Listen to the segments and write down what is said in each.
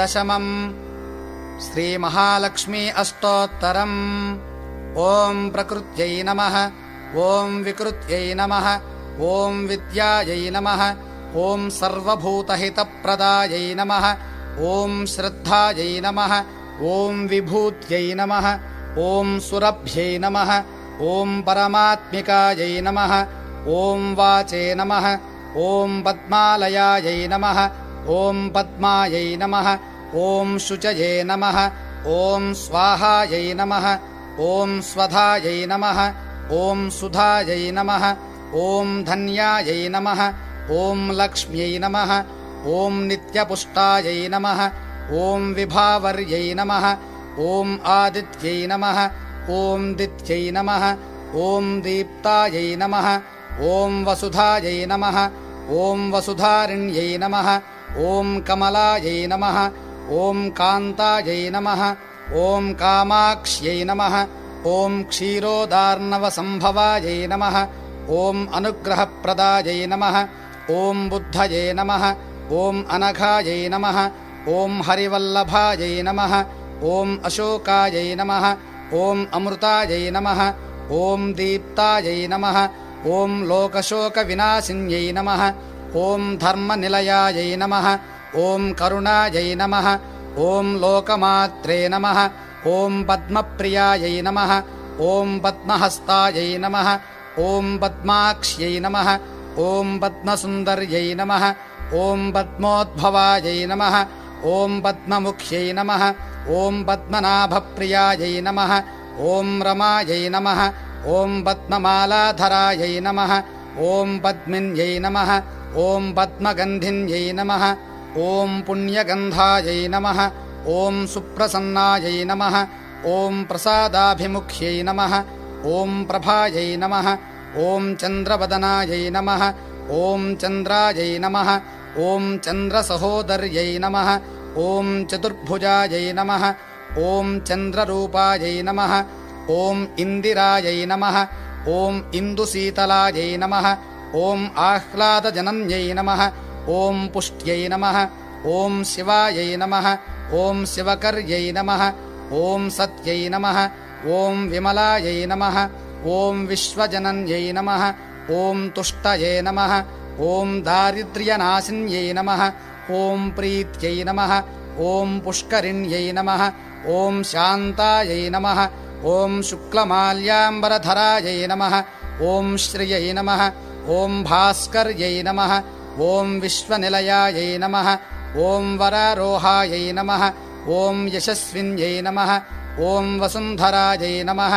दशमम् श्रीमहालक्ष्मी अष्टोत्तरम् ॐ प्रकृत्यै नमः ॐ विकृत्यै नमः ॐ विद्यायै नमः ॐ सर्वभूतहितप्रदायै नमः ॐ श्रद्धायै नमः ॐ विभूत्यै नमः ॐ सुरभ्यै नमः ॐ परमात्मिकायै नमः ॐ वाचे नमः ॐ पद्मालयायै नमः ॐ पद्मायै नमः ॐ शुचये नमः ॐ स्वाहायै नमः ॐ स्वधायै नमः ॐ सुधायै नमः ॐ धन्यायै नमः ॐ लक्ष्म्यै नमः ॐ नित्यपुष्टायै नमः ॐ विभावर्यै नमः ॐ आदित्यै नमः ॐ दित्यै नमः ॐ दीप्तायै नमः ॐ वसुधायै नमः ॐ वसुधारिण्यै नमः ॐ कमलायै नमः ॐ कान्तायै नमः ॐ कामाक्ष्यै नमः ॐ क्षीरोदार्णवसम्भवायै नमः ॐ अनुग्रहप्रदायै नमः ॐ बुद्धये नमः ॐ अनघायै नमः ॐ हरिवल्लभायै नमः ॐ अशोकायै नमः ॐ अमृतायै नमः ॐ दीप्तायै नमः ॐ लोकशोकविनाशिन्यै नमः ॐ धर्मनिलयायै नमः ॐ करुणायै नमः ॐ लोकमात्रे नमः ॐ पद्मप्रियायै नमः ॐ पद्महस्तायै नमः ॐ पद्माक्ष्यै नमः ॐ पद्मसुन्दर्यै नमः ॐ पद्मोद्भवायै नमः ॐ पद्ममुख्यै नमः ॐ पद्मनाभप्रियायै नमः ॐ रमायै नमः ॐ पद्ममालाधरायै नमः ॐ पद्मिन्यै नमः ॐ पद्मगन्धिन्यै नमः ॐ पुण्यगन्धायै नमः ॐ सुप्रसन्नायै नमः ॐ प्रसादाभिमुख्यै नमः ॐ प्रभायै नमः ॐ चन्द्रवदनायै नमः ॐ चन्द्रायै नमः ॐ चन्द्रसहोदर्यै नमः ॐ चतुर्भुजायै नमः ॐ चन्द्ररूपायै नमः ॐ इन्दिरायै नमः ॐ इन्दुशीतलायै नमः ॐ आह्लादजनन्यै नमः ॐ पुष्ट्यै नमः ॐ शिवायै नमः ॐ शिवकर्यै नमः ॐ सत्यै नमः ॐ विमलायै नमः ॐ विश्वजनन्यै नमः ॐ तुष्टये नमः ॐ दारिद्र्यनाशिन्यै नमः ॐ प्रीत्यै नमः ॐ पुष्करिण्यै नमः ॐ शान्तायै नमः ॐ शुक्लमाल्याम्बरधरायै नमः ॐ श्रियै नमः ॐ भास्कर्यै नमः ॐ विश्वनिलयायै नमः ॐ वरारोहायै नमः ॐ यशस्विन्यै नमः ॐ वसुन्धरायै नमः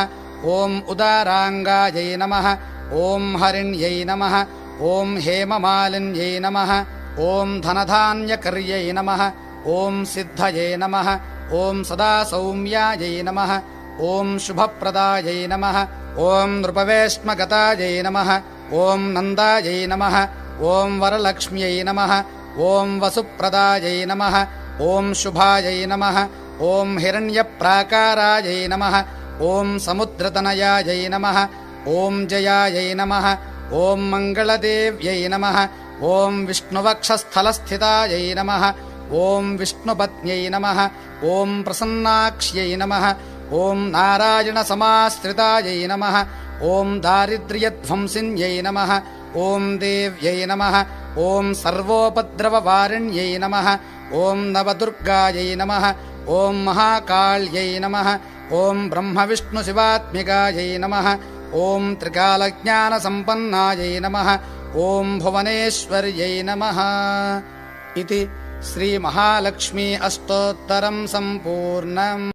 ॐ उदाराङ्गायै नमः ॐ हरिण्यै नमः ॐ हेममालिन्यै नमः ॐ धनधान्यकर्यै नमः ॐ सिद्धये नमः ॐ सदा सौम्यायै नमः ॐ शुभप्रदायै नमः ॐ नृपवेश्मगतायै नमः ॐ नन्दायै नमः ॐ वरलक्ष्म्यै नमः ॐ वसुप्रदायै नमः ॐ शुभायै नमः ॐ हिरण्यप्राकारायै नमः ॐ समुद्रतनयायै नमः ॐ जयायै नमः ॐ मङ्गलदेव्यै नमः ॐ विष्णुवक्षस्थलस्थितायै नमः ॐ विष्णुपत्न्यै नमः ॐ प्रसन्नाक्ष्यै नमः ॐ नारायणसमाश्रितायै नमः ॐ दारिद्र्यध्वंसिन्यै नमः ॐ देव्यै नमः ॐ सर्वोपद्रववारिण्यै नमः ॐ नवदुर्गायै नमः ॐ महाकाल्यै नमः ॐ ब्रह्मविष्णुशिवात्मिकायै नमः ॐ त्रिकालज्ञानसम्पन्नायै नमः ॐ भुवनेश्वर्यै नमः इति श्रीमहालक्ष्मी अष्टोत्तरम् सम्पूर्णम्